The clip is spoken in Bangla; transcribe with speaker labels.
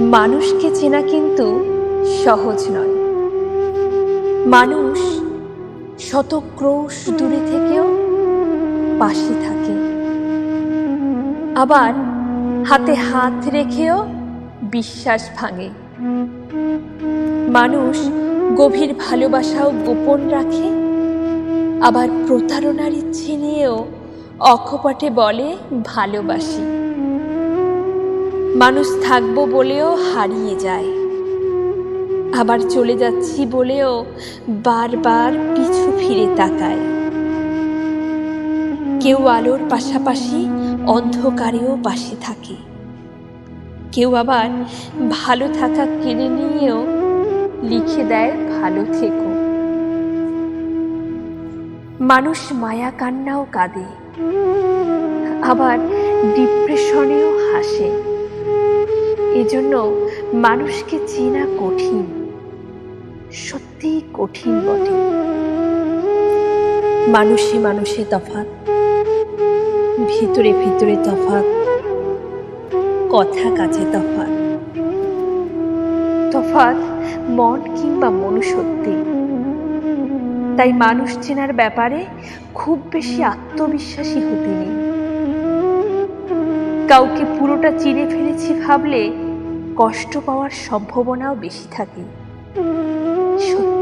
Speaker 1: মানুষকে চেনা কিন্তু সহজ নয়। মানুষ শত ক্রোশ দূরে থেকেও পাশে থাকে। আবার হাতে হাত রেখেও বিশ্বাস ভাঙে। মানুষ গভীর ভালোবাসাও গোপন রাখে, আবার প্রতারণার ইচ্ছে নিয়েও অকপটে বলে ভালোবাসি। মানুষ থাকব বলেও হারিয়ে যায়। আবার চলে যাচ্ছি বলেও বারবার পিছু ফিরে তাকায়। কেউ আলোর পাশাপাশি অন্ধকারেও পাশে থাকে। কেউ আবার ভালো থাকা কেড়ে নিয়েও লিখে দেয় ভালো থেকো। মানুষ মায়া কান্নাও কাঁদে, আবার ডিপ্রেশনেও হাসে। এজন্য মানুষকে চেনা কঠিন সত্যি কঠিন বটে। মানুষে মানুষে তফাৎ, ভিতরে ভিতরে তফাৎ, কথা কাছে তফাৎ। তফাৎ মন কিংবা মনুষ্যত্বে। তাই মানুষ চেনার ব্যাপারে খুব বেশি আত্মবিশ্বাসী হতে নেই। কাউকে পুরোটা চিনে ফেলেছি ভাবলে কষ্ট পাওয়ার সম্ভাবনাও বেশি থাকে। থাকে